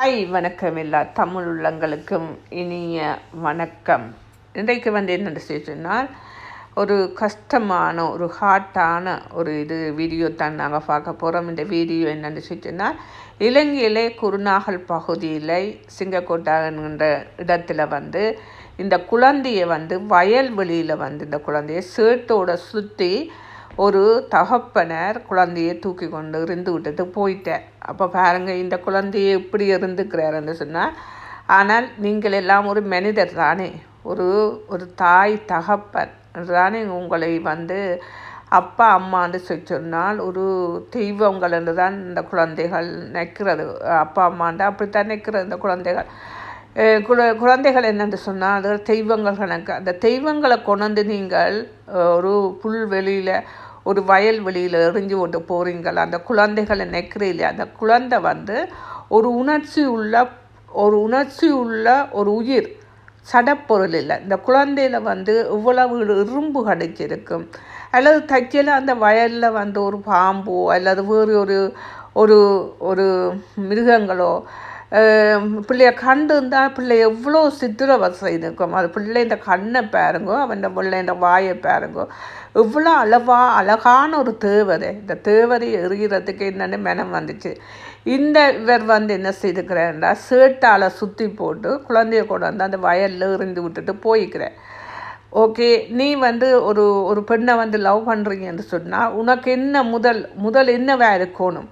Hi வணக்கம் எல்லா தமிழ் உள்ளங்களுக்கும் இனிய வணக்கம். இன்றைக்கு வந்து என்ன சொன்னால் ஒரு கஷ்டமான ஒரு ஹார்ட்டான ஒரு இது வீடியோ தான் நாங்கள் பார்க்க போகிறோம் இந்த வீடியோ என்னென்னு சொன்னால் இலங்கையிலே குருநாகல் பகுதியில் சிங்கக்கோட்டா என்கின்ற இடத்துல வந்து இந்த குழந்தையை வந்து வயல்வெளியில் வந்து இந்த குழந்தையை சேட்டோட சுற்றி ஒரு தகப்பனர் குழந்தையை தூக்கி கொண்டு இருந்து விட்டுட்டு போயிட்டேன் அப்போ பாருங்க இந்த குழந்தையை எப்படி இருந்துக்கிறாருன்னு சொன்னால் ஆனால் நீங்கள் எல்லாம் ஒரு மனிதர் தானே. ஒரு ஒரு தாய் தகப்பன் தானே உங்களை வந்து அப்பா அம்மான்னு சொல்லி சொன்னால் ஒரு தெய்வங்கள் என்று தான் இந்த குழந்தைகள் நிற்கிறது அப்பா அம்மான்ட்டு அப்படித்தான் நிற்கிறது இந்த குழந்தைகள். குழ குழந்தைகள் என்னென்று சொன்னால் அது தெய்வங்கள் கணக்கு. அந்த தெய்வங்களை கொண்டு நீங்கள் ஒரு புல்வெளியில் ஒரு வயல் வெளியில் எறிஞ்சு கொண்டு போகிறீங்கள் அந்த குழந்தைகளை நெக்கிறீங்களே அந்த குழந்தை வந்து ஒரு உணர்ச்சி உள்ள ஒரு உணர்ச்சி உள்ள ஒரு உயிர் சடப்பொருள் இல்லை. இந்த குழந்தையில வந்து இவ்வளவு இரும்பு கடிச்சிருக்கும். அல்லது தைச்சல அந்த வயலில் வந்து ஒரு பாம்போ அல்லது வேறு ஒரு ஒரு ஒரு மிருகங்களோ பிள்ளைய கண்டு இருந்தால் பிள்ளை எவ்வளோ சித்திரவதை செய்திருக்கும் அது பிள்ளை இந்த கண்ணை பாருங்கோ அவன் பிள்ளை இந்த வாயை பாருங்கோ எவ்வளோ அளவா அழகான ஒரு தேவதை இந்த தேவதை எறிகிறதுக்கு என்னென்னு மனம் வந்துச்சு இந்த இவர் வந்து என்ன செய்துக்கிறேன்டா சேட்டால் சுற்றி போட்டு குழந்தைய கொண்டு வந்து அந்த வயலில் எறிந்து விட்டுட்டு போய்க்கிறேன் ஓகே நீ வந்து ஒரு ஒரு பெண்ணை வந்து லவ் பண்ணுறீங்கன்னு சொன்னால் உனக்கு என்ன முதல் முதல் என்னவா இருக்கணும்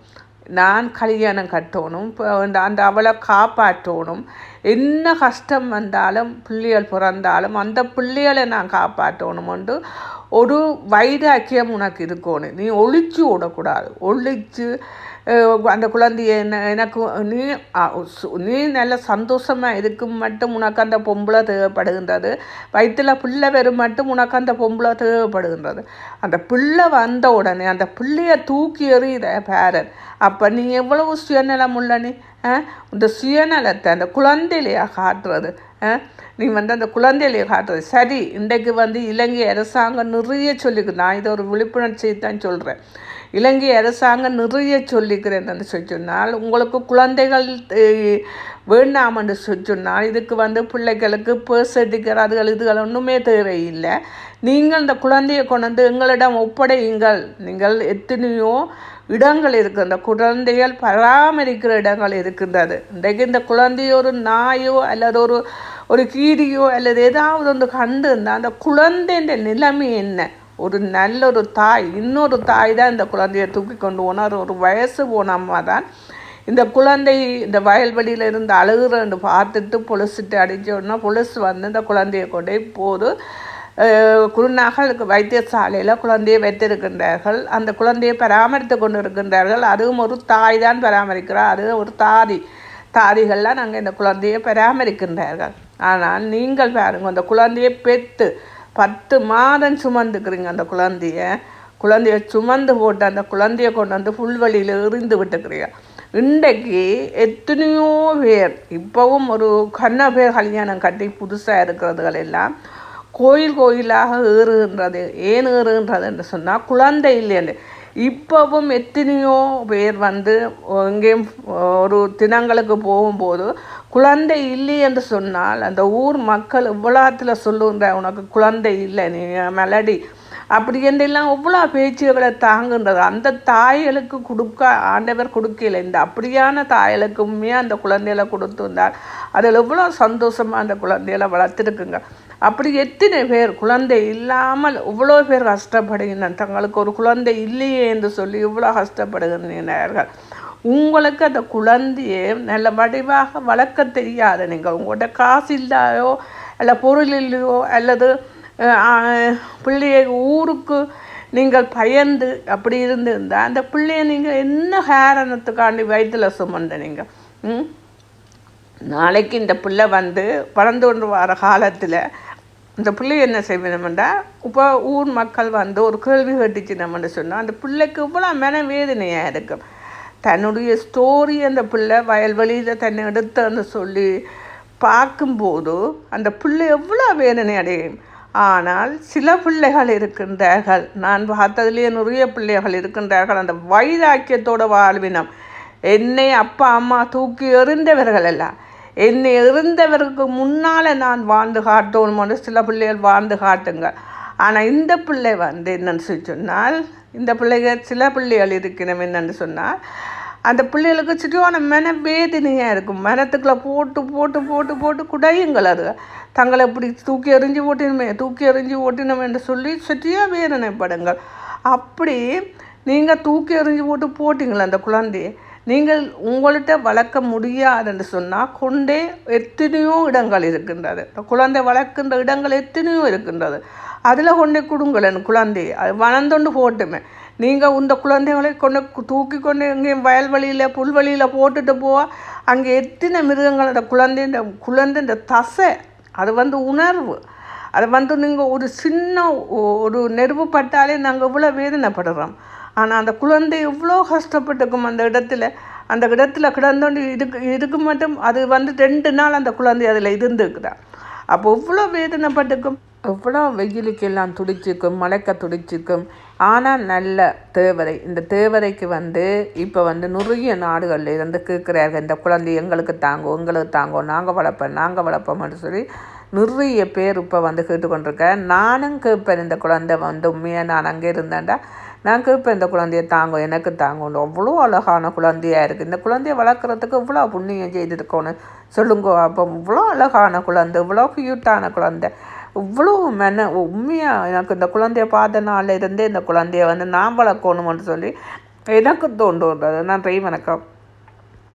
நான் கல்யாணம் கட்டணும் இப்போ அந்த அந்த அவளை காப்பாற்றணும். என்ன கஷ்டம் வந்தாலும் பிள்ளைகள் பிறந்தாலும் அந்த பிள்ளைகளை நான் காப்பாற்றணும்ண்டு ஒரு வைராக்கியம் உனக்கு இருக்கணும். நீ ஒழிச்சு விடக்கூடாது ஒழிச்சு அந்த குழந்தைய என்ன எனக்கு நீ சு- நீ நல்ல சந்தோஷமாக இருக்கும் மட்டும் உனக்கு அந்த பொம்பளை தேவைப்படுகின்றது. வயிற்றில் பிள்ளை வெறும் மட்டும் உனக்கு அந்த பொம்பளை தேவைப்படுகின்றது. அந்த பிள்ளை வந்த உடனே அந்த பிள்ளைய தூக்கி எறிகிற பேரன் அப்போ நீ எவ்வளவு சுயநலம் உள்ள நீ இந்த சுயநலத்தை அந்த குழந்தையிலையா காட்டுறது. ஆ? நீ வந்து அந்த குழந்தையிலையை காட்டுறது. சரி இன்றைக்கு வந்து இலங்கை அரசாங்கம் நிறைய சொல்லிக்கு நான் இதை ஒரு விழிப்புணர்ச்சி தான் சொல்கிறேன் இலங்கை அரசாங்கம் நிறைய சொல்லிக்கிறேன் சொல்லி சொன்னால் உங்களுக்கு குழந்தைகள் அஹ், வேண்டாம் என்று சொல்லி சொன்னால் இதுக்கு வந்து பிள்ளைகளுக்கு பேர் சர்டிஃபிகேட் அதுகள் இதுகள் ஒன்றுமே தேவையில்லை. நீங்கள் இந்த குழந்தையை கொண்டு வந்து எங்களிடம் ஒப்படையுங்கள். நீங்கள் எத்தனையோ இடங்கள் இருக்குது அந்த குழந்தைகள் பராமரிக்கிற இடங்கள் இருக்கின்றது. இன்றைக்கு இந்த குழந்தைய ஒரு நாயோ அல்லது ஒரு ஒரு கீரியோ அல்லது ஏதாவது ஒன்று கண்டு இருந்தால் அந்த குழந்தைன்ற நிலைமை என்ன? ஒரு நல்ல ஒரு தாய் இன்னொரு தாய் தான் இந்த குழந்தைய தூக்கி கொண்டு போனார். ஒரு வயசு போனம்மா தான் இந்த குழந்தை இந்த வயல்வெளியில் இருந்து அழுகுறன்னு பார்த்துட்டு பொலிசிட்டு அடிச்ச உடனே வந்து இந்த குழந்தைய கொண்டு போது அஹ், குருநாகலுக்கு வைத்தியசாலையில் குழந்தையை வைத்திருக்கின்றார்கள். அந்த குழந்தையை பராமரித்து கொண்டு இருக்கின்றார்கள் அதுவும் ஒரு தாய் தான் பராமரிக்கிறார். அது ஒரு தாதி. தாதிகள்லாம் நாங்கள் இந்த குழந்தையை பராமரிக்கின்றார்கள். ஆனால் நீங்கள் பாருங்கள் அந்த குழந்தையை பெற்று பத்து மாதம் சுமந்துக்கிறீங்க அந்த குழந்தைய. குழந்தைய சுமந்து போட்டு அந்த குழந்தைய கொண்டு வந்து புல்வெளியில் எறிந்து விட்டுக்கிறீங்க. இன்றைக்கு எத்தனையோ பேர் இப்போவும் ஒரு கண்ண பேர் கல்யாணம் கட்டி புதுசாக இருக்கிறதுகள் எல்லாம் கோயில் கோயிலாக ஏறுகின்றது ஏன் ஏறுகின்றது என்று சொன்னால் குழந்தை இல்லைன்னு இப்போவும் எத்தனையோ பேர் வந்து எங்கேயும் ஒரு தினங்களுக்கு போகும்போது குழந்தை இல்லை என்று சொன்னால் அந்த ஊர் மக்கள் இவ்வளோத்தில் சொல்லுகின்ற உனக்கு குழந்தை இல்லை நீ மெலடி. அப்படி என்றெல்லாம் எவ்வளோ பேச்சுகளை தாங்குன்றது அந்த தாய்களுக்கு கொடுக்க ஆண்டவர் கொடுக்கல. இந்த அப்படியான தாய்களுக்கு அந்த குழந்தைகளை கொடுத்துருந்தால் அதில் எவ்வளோ சந்தோஷமாக அந்த குழந்தையில வளர்த்துருக்குங்க. அப்படி எத்தனை பேர் குழந்தை இல்லாமல் இவ்வளோ பேர் கஷ்டப்படுகின்றன தங்களுக்கு ஒரு குழந்தை இல்லையே என்று சொல்லி இவ்வளோ கஷ்டப்படுகின்றனர் உங்களுக்கு அந்த குழந்தையை நல்ல வடிவாக வளர்க்க தெரியாது. நீங்கள் உங்கள்கிட்ட காசு இல்லையோ அல்ல பொருள் இல்லையோ அல்லது பிள்ளையை ஊருக்கு நீங்கள் பயந்து அப்படி இருந்திருந்தால் அந்த பிள்ளையை நீங்கள் என்ன காரணத்துக்காண்டி வயிற்றில் சுமந்த நீங்கள் நாளைக்கு இந்த பிள்ளை வந்து வளர்ந்து கொண்டு வர காலத்தில் இந்த பிள்ளை என்ன செய்யணும்டா? இப்போ ஊர் மக்கள் வந்து ஒரு கேள்வி கேட்டுச்சுனோம்னு சொன்னால் அந்த பிள்ளைக்கு இவ்வளோ மன வேதனையாக இருக்கும். தன்னுடைய ஸ்டோரி அந்த பிள்ளை வயல்வெளியில் தன்னை எடுத்தன்னு சொல்லி பார்க்கும்போது அந்த பிள்ளை எவ்வளோ வேதனை அடையும்? ஆனால் சில பிள்ளைகள் இருக்கின்றார்கள். நான் பார்த்ததுலேயே நிறைய பிள்ளைகள் இருக்கின்றார்கள். அந்த வைராக்கியத்தோட வாழ்வினம். என்னை அப்பா அம்மா தூக்கி எறிந்தவர்கள் எல்லாம் என்னை எறிந்தவருக்கு முன்னால் நான் வாழ்ந்து காட்டணும்னு சில பிள்ளைகள் வாழ்ந்து காட்டுங்க ஆனால் இந்த பிள்ளை வந்து என்னென்னு சொல்லி சொன்னால் இந்த பிள்ளைகள் சில பிள்ளைகள் இருக்கணும் என்னென்னு சொன்னால் அந்த பிள்ளைகளுக்கு சரியான மன வேதனையாக இருக்கும். மனத்துக்குள்ளே போட்டு போட்டு போட்டு போட்டு குடையுங்கள் அது. தங்களை இப்படி தூக்கி எறிஞ்சு ஓட்டினுமே தூக்கி எறிஞ்சு ஓட்டினோம் என்று சொல்லி சரியாக வேதனைப்படுங்கள். அப்படி நீங்கள் தூக்கி எறிஞ்சு போட்டு போட்டிங்களே அந்த குழந்தையை. நீங்கள் உங்கள்கிட்ட வளர்க்க முடியாதுன்னு சொன்னால் கொண்டே எத்தனையோ இடங்கள் இருக்கின்றது. குழந்தை வளர்க்கின்ற இடங்கள் எத்தனையோ இருக்கின்றது. அதில் கொண்டே கொடுங்களேன் குழந்தையை. அது வளர்ந்தொண்டு போட்டுமே. நீங்கள் இந்த குழந்தைகளை கொண்டு தூக்கி கொண்டு எங்கேயும் வயல்வெளியில் புல்வெளியில் போட்டுட்டு போவா. அங்கே எத்தனை மிருகங்கள்? அந்த குழந்தை இந்த தசை. அது வந்து உணர்வு. அது வந்து நீங்கள் ஒரு சின்ன ஒரு நெருப்பு பட்டாலே நாங்கள் இவ்வளோ வேதனைப்படுறோம். ஆனால் அந்த குழந்தை எவ்வளோ கஷ்டப்பட்டுக்கும் அந்த இடத்துல அந்த இடத்துல கிடந்தோண்டு இருக்கு இருக்கு மட்டும் அது வந்து ரெண்டு நாள் அந்த குழந்தை அதில் இருந்துக்குதா அப்போ எவ்வளோ வேதனைப்பட்டுக்கும் எவ்வளோ வெயிலுக்கெல்லாம் துடிச்சிக்கும் மழைக்க துடிச்சிக்கும் ஆனால் நல்ல தேவரை இந்த தேவரைக்கு வந்து இப்போ வந்து நிறைய நாடுகளில் இருந்து கேட்குறார்கள் இந்த குழந்தை எங்களுக்கு தாங்கோ எங்களுக்கு தாங்கோ நாங்கள் வளர்ப்போம் நாங்கள் வளர்ப்போம்னு சொல்லி நிறைய பேர் இப்போ வந்து கேட்டுக்கொண்டிருக்கேன் நானும் கேட்பேன் இந்த குழந்தை வந்து உண்மையாக நான் அங்கே இருந்தேன்டா? நான் இப்போ இந்த குழந்தைய தாங்கும் எனக்கு தாங்கணும் அவ்வளோ அழகான குழந்தையாக இருக்குது இந்த குழந்தைய வளர்க்குறதுக்கு இவ்வளோ புண்ணியம் செய்திருக்கணும் சொல்லுங்க. அப்போ இவ்வளோ அழகான குழந்தை இவ்வளோ க்யூட்டான குழந்தை. இவ்வளோ மென உண்மையாக எனக்கு இந்த குழந்தைய பார்த்த நாளில் இருந்தே இந்த குழந்தைய வந்து நான் வளர்க்கணும்னு சொல்லி எனக்கு தோன்றுறது நன்றி வணக்கம்